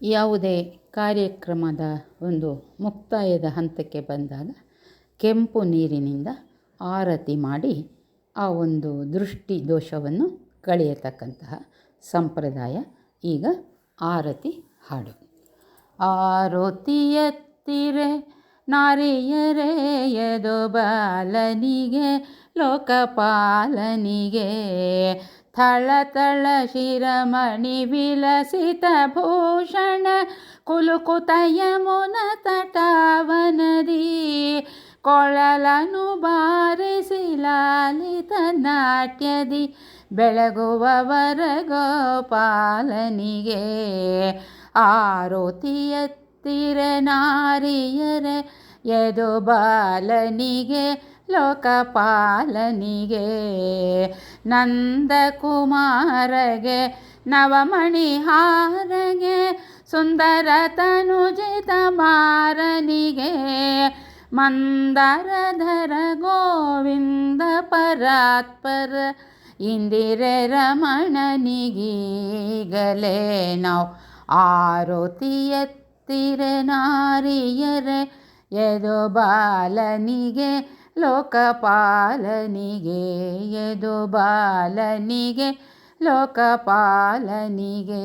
ಯಾವುದೇ ಕಾರ್ಯಕ್ರಮದ ಒಂದು ಮುಕ್ತಾಯದ ಹಂತಕ್ಕೆ ಬಂದಾಗ ಕೆಂಪು ನೀರಿನಿಂದ ಆರತಿ ಮಾಡಿ ಆ ಒಂದು ದೃಷ್ಟಿ ದೋಷವನ್ನು ಕಳೆಯತಕ್ಕಂತಹ ಸಂಪ್ರದಾಯ ಈಗ ಆರತಿ ಹಾಡು. ಆರೋತಿಯತ್ತಿರೆ ನಾರಿಯರೆಯದು ಬಾಲನಿಗೆ, ಲೋಕಪಾಲನಿಗೆ ಥಳಥಳ ಶಿರಮಣಿ ವಿಲಸಿತ ಭೂಷಣ ಕುಲುಕುತಯ ಮುನ ತಟಾವನದಿ ಕೊಳಲನು ಬಾರಿಸಿ ಲಾಲಿತ ನಾಟ್ಯದಿ ಬೆಳಗುವವರ ಗೋಪಾಲನಿಗೆ ಆರೋತಿಯತ್ತಿರ ನಾರಿಯರ ಯದು ಬಾಲನಿಗೆ ಲೋಕಪಾಲನಿಗೆ, ನಂದಕುಮಾರಗೆ, ನವಮಣಿಹಾರಗೆ, ಸುಂದರ ತನುಜಿತ ಮಾರನಿಗೆ, ಮಂದರಧರ ಗೋವಿಂದ ಪರಾತ್ಪರ ಇಂದಿರೆ ರಮಣನಿಗೀಗಲೇ, ನಾವು ಆರೋತಿ ಎತ್ತಿರೆ ನಾರಿಯರೆ ಎದು ಬಾಲನಿಗೆ ಲೋಕಪಾಲನಿಗೆ ಎದು ಬಾಲನಿಗೆ ಲೋಕಪಾಲನಿಗೆ.